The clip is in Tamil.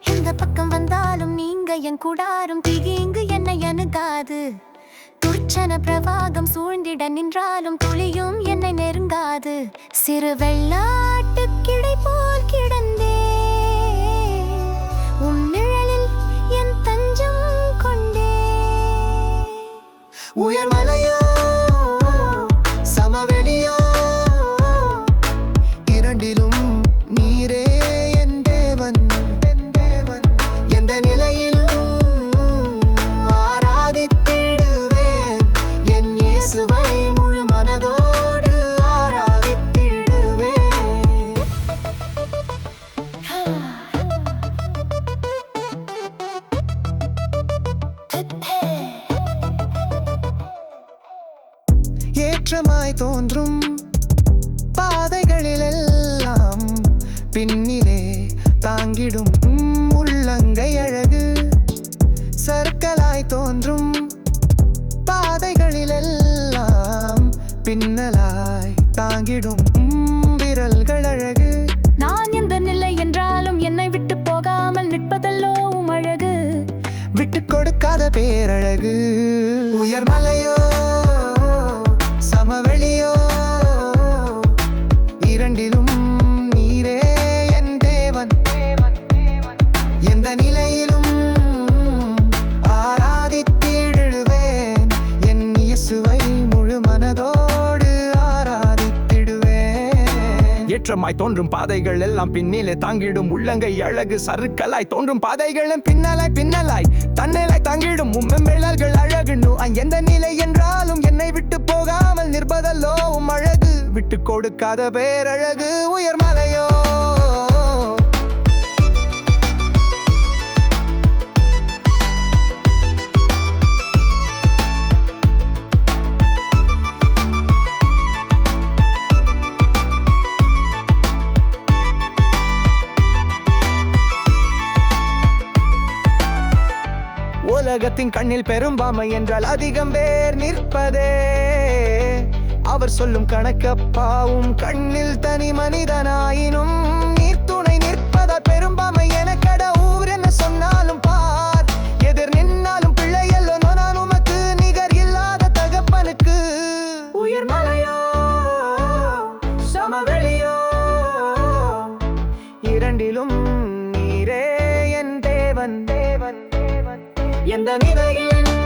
எந்த பக்கம் வந்தாலும் நீங்க என் குடாரும் திகிங்கு என்னை அணுகாது. துர்ச்சன பிரவாகம் சூழ்ந்திட நின்றாலும் துளியும் என்னை நெருங்காது. சிறு வெள்ளாட்டு கிடை போல் கிடந்தே உன் என் தஞ்சம் கொண்டே. உயர் மலையா ஏற்றமாய் தோன்றும் பாதைகளிலெல்லாம். பின்னிலே தாங்கிடும் உள்ளங்கை அழகு சர்க்கலாய் தோன்றும் பாதைகளிலெல்லாம். பின்னலாய் தாங்கிடும் விரல்கள் அழகு. நான் எந்த நிலை என்றாலும் என்னை விட்டு போகாமல் நிற்பதல்லோ அழகு. விட்டு கொடுக்காத பேரழகு. உயர்மலையோ சமவெளியோ ஏற்றமாய் தோன்றும் பாதைகள் எல்லாம் பின்னிலே தாங்கிடும் உள்ளங்கை அழகு சறுக்கலாய் தோன்றும் பாதைகளும் பின்னலாய் பின்னலாய் தன்னிலாய் தாங்கிடும் உம்மெம்பிழல்கள் அழகு. எந்த நிலை என்றாலும் என்னை விட்டு போகாமல் நிற்பதல்லோ உம் அழகு. விட்டு கொடுக்காத பேரழகு உயர்மலையோ உலகத்தின் கண்ணில் பெரும்பாமை என்றால் அதிகம் பேர் நிற்பதே. அவர் சொல்லும் கணக்கப்பாவும் கண்ணில் தனி மனிதனாயினும் நீர் துணை நிற்பதால் பெரும்பாமை என கட ஊர் என்ன சொன்னாலும் பார். எதிர் நின்னாலும் பிள்ளையல்லோ நான் உமக்கு நிகர் இல்லாத தகப்பனுக்கு. சமவெளியோ இரண்டிலும் நீரே என் தேவன். எந்த நிலையில்